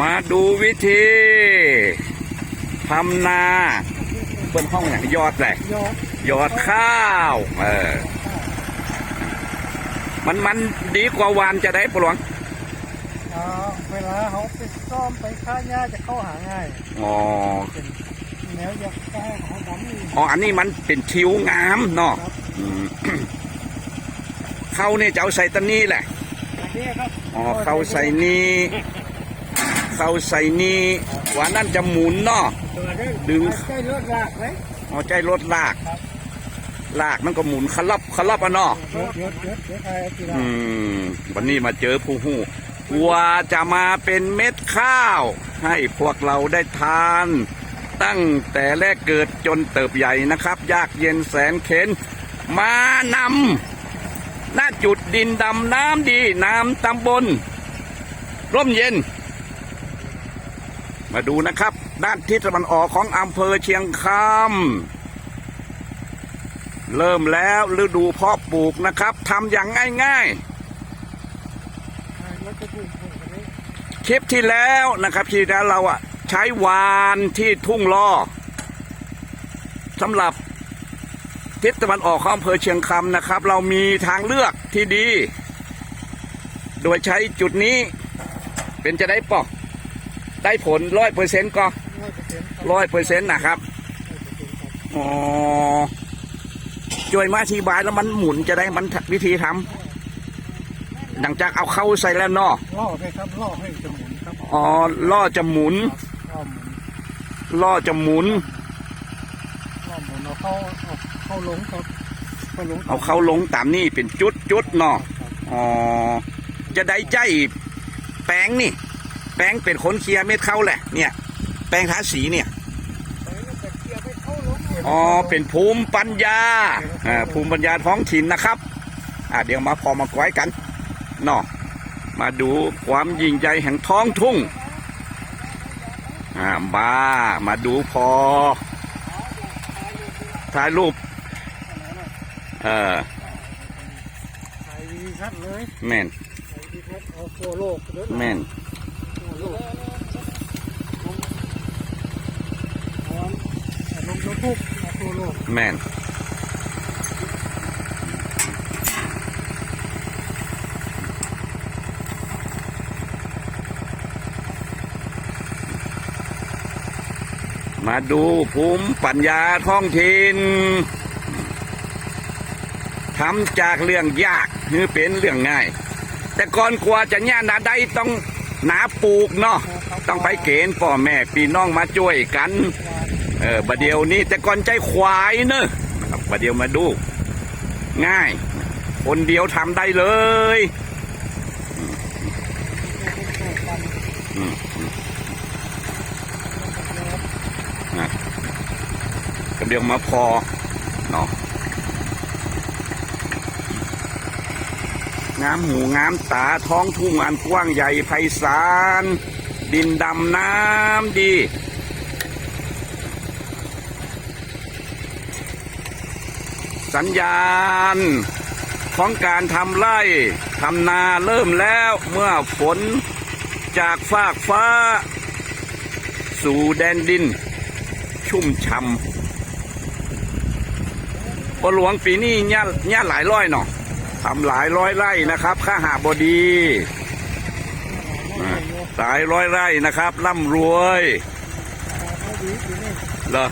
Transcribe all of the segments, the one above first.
มาดูวิธีทำนาเปิ้นห้องอย่างยอดแหละยอดยอดข้าวเออมันมันดีกว่าหวานจะได้ปะหลวงอ่าเวลาเขาไปซ่อมไปฆ่าหญ้าจะเข้าหาง่ายอ๋อเป็นแนวอยากได้ของดำนี่อ๋ออันนี้มันเป็นคิ้วงามเนาะครับอืมเข้าเนี่ยจะเอาใส่ตันนี้แหละอันนี้ครับอ๋อเข้าใส่นี่ เข้าใส่นี่ว่านั่นจะหมุนเนาะตัวนี้ดึงใกล้รถลากไหมอ๋อใจรถลากครับลากมันก็หมุนขลับขลับอะเนาะเยอะเยอะเยอะเยอะใครกีฬาอืม วันนี้มาเจอผู้หู้ว่าจะมาเป็นเม็ดข้าว ให้พวกเราได้ทาน ตั้งแต่แรกเกิดจนเติบใหญ่นะครับ ยากเย็นแสนเข็น มานำหน้าจุดดินดำน้ำดี น้ำตำบล ร่มเย็น มาดูนะครับ ด้านทิศตะวันออกของอำเภอเชียงคำเริ่มแล้วฤดูเพาะปลูกนะครับทำอย่างง่ายรถจะพุ่งพุ่งไปนี้ๆคลิปที่แล้วนะครับที่แล้วเราอะใช้วานที่ทุ่งล่อสำหรับทิศตะวันออกของอำเภอเชียงคำนะครับ เรามีทางเลือกที่ดี โดยใช้จุดนี้เป็นจะได้ปอก ได้ผลร้อยเปอร์เซ็นต์ก็ร้อยเปอร์เซ็นต์ครับร้อยเปอร์เซ็นต์นะครับ อ๋อช่วยมาอธิบายแล้วมันหมุนจะได้มันวิธีทำหลังจากเอาเข้าใส่แล้วเนาะล่อให้ครับล่อให้จะหมุนครับอ๋อล่อจะหมุนล่อหมุนล่อจะหมุนล่อหมุนเอาเข้าเอาเข้าลงครับเข้าลงเอาเข้าลงตามนี่เป็นจุดจุดๆเนาะอ๋อจะได้ใจแป้งนี่ แป้งเป็นคนเคลียร์เม็ดเข้าแหละ เนี่ย แป้งทาสีเนี่ยอ๋อเป็นภูมิปัญญาอ่าภูมิปัญญาท้องถิ่นนะครับอ่าเดี๋ยวมาพอมาก้อยกันเนาะมาดูความยิ่งใหญ่แห่งท้องทุ่งอ่ามามาดูพอถ่ายรูปเออไทยชัดเลยแม่นไทยชัดเอาทั่วโลกเลยแม่นทั่วโลกลงยูทูบเอาทั่วโลกแม่นมาดูภูมิปัญญาท้องถิ่นทำจากเรื่องยากคือเป็นเรื่องง่าย แต่ก่อนกว่าจะเนี่นาได้ต้อง หนาปลูกเนาะต้องไปเกณฑ์พ่อแม่พี่น้องมาช่วยกันเออบัดเดียวนี้แต่ก่อนใจควายเนอะครับบัดเดียวมาดู ง่าย คนเดียวทำได้เลยอืมอืมนะเดียวมาพอเนาะ งามหูงามตาท้องทุ่งอันกว้างใหญ่ไพศาล ดินดำน้ำดี สัญญาณ ของการทำไร่ทำนาเริ่มแล้วเมื่อฝนจากฟากฟ้า สู่แดนดิน ชุ่มช่ำปหลวงปีนี้เนี่ยเนี่ยหลายร้อยเนาะ ทำหลายร้อยไร่นะครับข้าหาบดีอ่าหลายร้อยไร่นะครับร่ำรวยเขาดีปีนี้เหรอ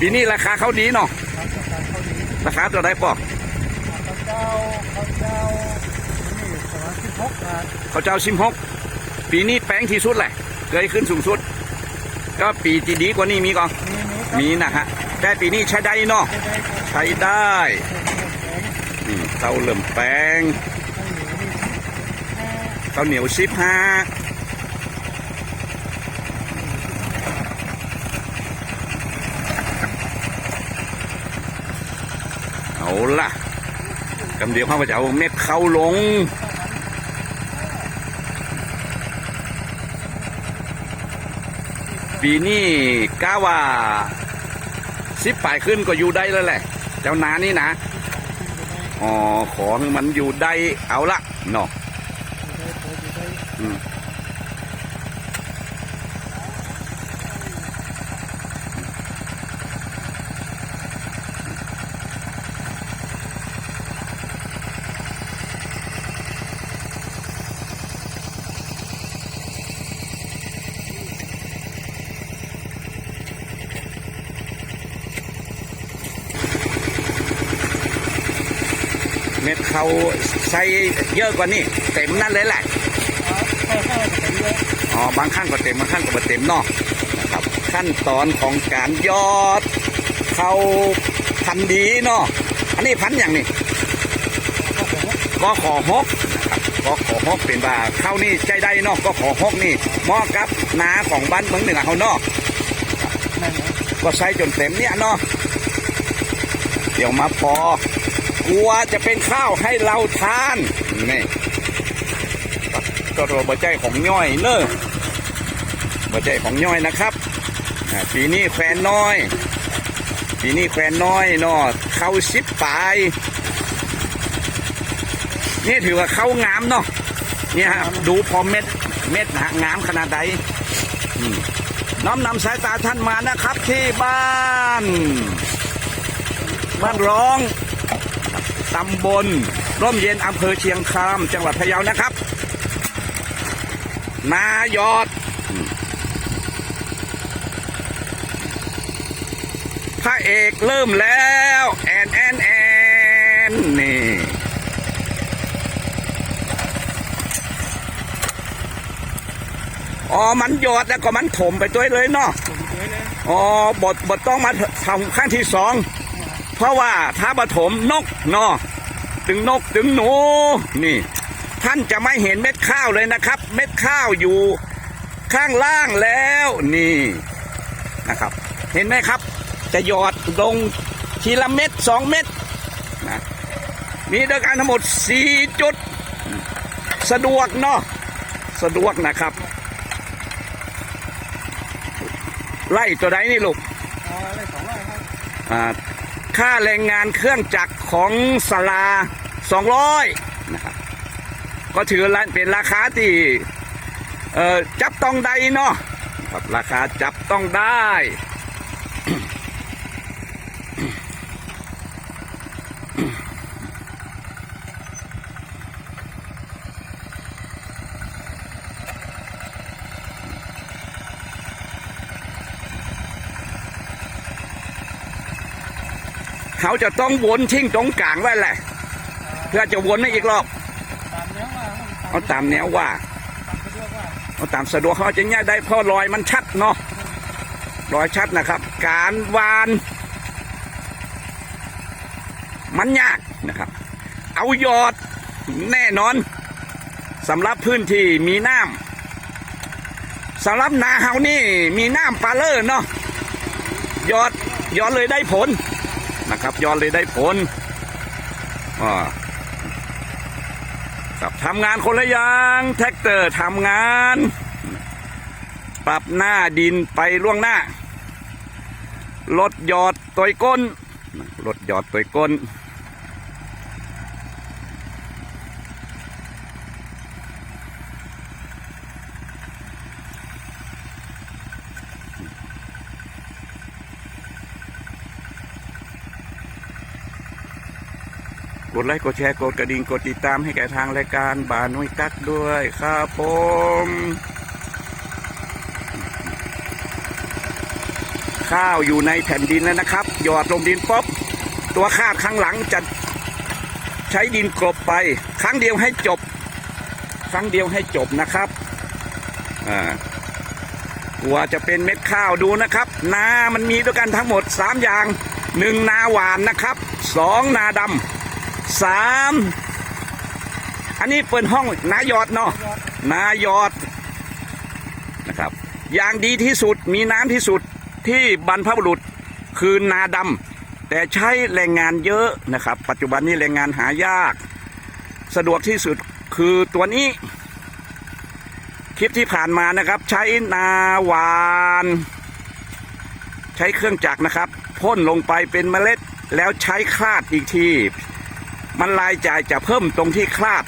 ปีนี้ราคาเขาดีเนาะครับราคาเขาดีราคาตัวได้ปอกข้าวเจ้าข้าวเจ้านี่สามสิบหกบาทเขาเจ้าชิมฮกปีนี้แป้งที่สุดแหละเคยขึ้นสูงสุด ก็ปีที่ดีกว่านี้มีก่อนมีนี้ครับมีนะฮะแต่ปีนี้ใช้ได้เนาะจะได้ครับใช้ได้ แพงอืมเตาเริ่มแป้งข้าวเหนียวนี่เตาเหนียวชิบห้าเอาละกำเดียวข้าไปจะเอาเม็ดเข้าลงปีนี้ก้าว่าสิบปลายขึ้นก็อยู่ได้แล้วแหละ เจ้านานี่นะ อ๋อขอให้มันอยู่ได้เอาละเนาะ จะได้พอจะได้ อืม ด เขาใช้เยอะกว่านี้เต็มนั่นเลยแหละค่อยๆจะเป็นเยอะอ๋อบางขั้นก็เต็มบางขั้นก็ไม่เต็มเนาะนะครับ ขั้นตอนของการยอดเขาพันธุ์ดีเนาะอันนี้พันธุ์อย่างนี้ก็ผมว่าก็ขอฮกนะครับก็ขอฮกเป็นว่าเข้านี่ใจได้เนาะก็ขอฮกนี่เหมาะกับนาของบ้านเมืองเหนือเขาเนาะนั่นนะก็ใช้จนเต็มเนี่ยเนาะเดี๋ยวมาปอ กลัวจะเป็นข้าวให้เราทานนี่ก็ตัวบใจของย่อยเนอะบใจของย่อยนะครับปีนี้แควนน้อยปีนี้แควนน้อยเนาะเข้าสิบปลายนี่ถือว่าเข้างามเนาะเนี่ยฮะดูพอเม็ดเม็ดหางามขนาดใดอืมน้อมนำสายตาท่านมานะครับที่บ้าน บ้านร้อง ตำบล ร่มเย็นอำเภอเชียงคานจังหวัดพะเยานะครับ นายอดพระเอกเริ่มแล้วแอนแอนแอนนี่อ๋อ มันหยอดแล้วก็มันถมไปด้วยเลยเนาะผมสวยเลยอ๋อบทบทต้องมาทำขั้นที่สองเพ ราะว่าถ้าปฐมนกเนาะถึงนกถึงหนูนี่ ท่านจะไม่เห็นเม็ดข้าวเลยนะครับ เม็ดข้าวอยู่ข้างล่างแล้วนี่นะครับ เห็นไหมครับ จะหยอดลงทีละเม็ดสองเม็ดนะมีด้วยกันทั้งหมดสี่จุด สะดวกเนาะสะดวกนะครับ ไล่ตัวใดนี่ลูกเอาได้สองร้อยครับอ่า ค่าแรงงานเครื่องจักรของสลา 200 นะครับ ก็ถือเป็นราคาที่จับต้องได้เนาะครับราคาจับต้องได้ เขาจะต้องวนทิ้งตรงกลางไว้แหละ เพื่อจะวนให้อีกรอบเอาตามแนวว่าตามสะดวกว่าเอาตามสะดวกเขาจะง่ายได้เพราะรอยมันชัดเนาะรอยชัดนะครับ การวาน มันยากนะครับ เอายอดแน่นอนสำหรับพื้นที่มีน้ำสำหรับนาเฮานี่มีน้ำปลาเลอร์เนาะยอดยอดเลยได้ผล นะครับย้อนเลยได้ผลอ่าครับทำงานคนละอย่างแท็กเตอร์ทำงาน ปรับหน้าดินไปล่วงหน้าลดหยอดตัวก้นลดหยอดตัวก้น กดไลค์กดแชร์กดกระดิ่งกดติดตามให้แก่ทางรายการบานุยกักด้วยครับผมข้าวอยู่ในแผ่นดินแล้วนะครับ หยอดลงดินป๊อบตัวคาดข้างหลังจะใช้ดินกลบไป ครั้งเดียวให้จบ ครั้งเดียวให้จบนะครับอ่ากลัวจะเป็นเม็ดข้าวดูนะครับ นา มันมีด้วยกันทั้งหมด 3 อย่างหนึ่งนาหวานนะครับสองนาดำ สามอันนี้เปิดห้องนายอดเนาะนายอดนะครับ อย่างดีที่สุดมีน้ำที่สุดที่บรรพบุรุษคือนาดำแต่ใช้แรงงานเยอะนะครับ ปัจจุบันนี้แรงงานหายาก สะดวกที่สุดคือตัวนี้ คลิปที่ผ่านมานะครับ ใช้นาหวาน ใช้เครื่องจักรนะครับพ่นลงไปเป็นเมล็ดแล้วใช้คลาดอีกที มันรายจ่ายจะเพิ่มตรงที่คลาด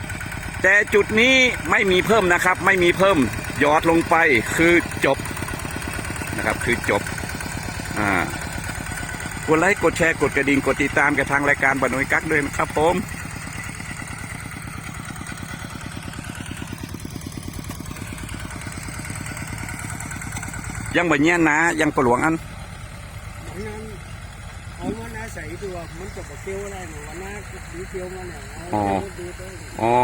แต่จุดนี้ไม่มีเพิ่มนะครับ ไม่มีเพิ่มหยอดลงไปคือจบนะครับคือจบอ่ากดไลค์กดแชร์กดกระดิ่งกดติดตามกับทางรายการบนุยกักด้วยนะครับผมยังบ่เนี้ยนะยังปลวงอัน อย่างนั้นเอามาอาศัยตัว มัน จะบอกเกลียวอะไรหนูวันหน้าดีเกลียวมาเนี่ยเอาอ๋อรถดูด้วยอ๋อ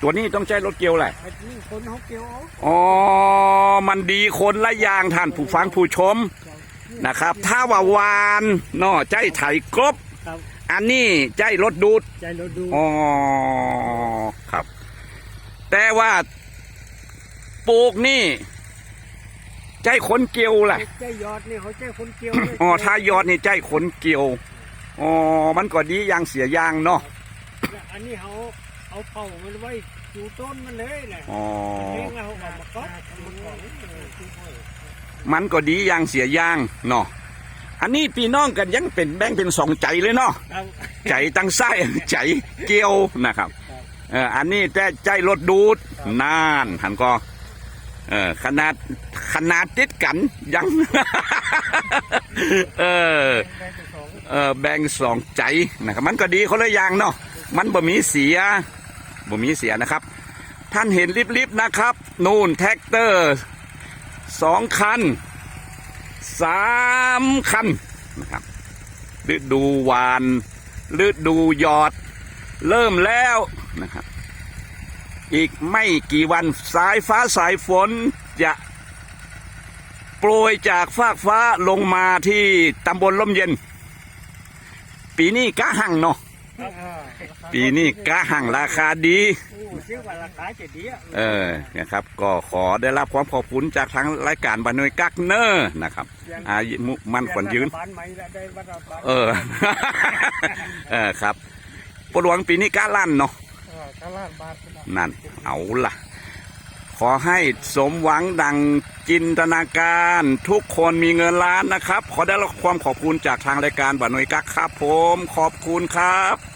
ตัวนี้ต้องใช้รถเกี่ยวแหละไอ้นี่คนเขาเกลียวเอาอ๋อ มันดีคนละอย่างท่านผู้ฟังผู้ชมนะครับ ถ้าว่าวานเนาะใจไถกรบครับอันนี้ใจรถดูด ใจรถดูอ๋อ ครับ แต่ว่าปลูกนี่ใจขนเกี่ยวแหละใจยอดนี่เขาใจคนเกลียวเลย อ๋อถ้ายอดนี่ใจขนเกี่ยว อ๋อ มันก็ดีอย่างเสียอย่างเนาะอันนี้เขาเอาเป่ามันไว้อยู่ต้นมันเลยแหละอ๋อเองเราเอามาก๊อปมันของเออคือเขามันก็ดีอย่างเสียอย่างเนาะ อันนี้พี่น้องกันยังเป็นแบ่งเป็นสองใจเลยเนาะ เอาใจตั้งไส้ ใจเกี่ยวนะครับเอออันนี้แต่ใจรถดูดนานหันก็เออขนาดขนาดติดกันยัง เออ แบ่งเป็นสอง เออแบ่งสองใจนะครับมันก็ดีคนละอย่างเนาะมันบ่มีเสียบ่มีเสียนะครับ ท่านเห็นลิบๆนะครับ นู่นแท็กเตอร์สองคันสามคันนะครับฤดูหวานฤดูหยอด เริ่มแล้วนะครับ อีกไม่กี่วันสายฟ้าสายฝนจะโปรยจากฟากฟ้าลงมาที่ตำบลล่มเย็น ปีนี้กะหังเนาะอ่าปีนี้กะหังราคาดีโอ้ซื้อว่าราคาจะดีอะเออนะครับ ก็ขอได้รับความขอบคุณจากทางรายการบานนวยกักเนอร์นะครับอายุมั่นขวัญยืนบ้านใหม่ละได้วัดละบ้านเออเออครับปหลวงปีนี้กะลั่นเนาะเออข้างล่างบ้านเป็นอะนั่นเอาล่ะ ขอให้สมหวังดังจินตนาการ ทุกคนมีเงินล้านนะครับ ขอได้รับความขอบคุณจากทางรายการบานนวยกักครับผม ขอบคุณครับ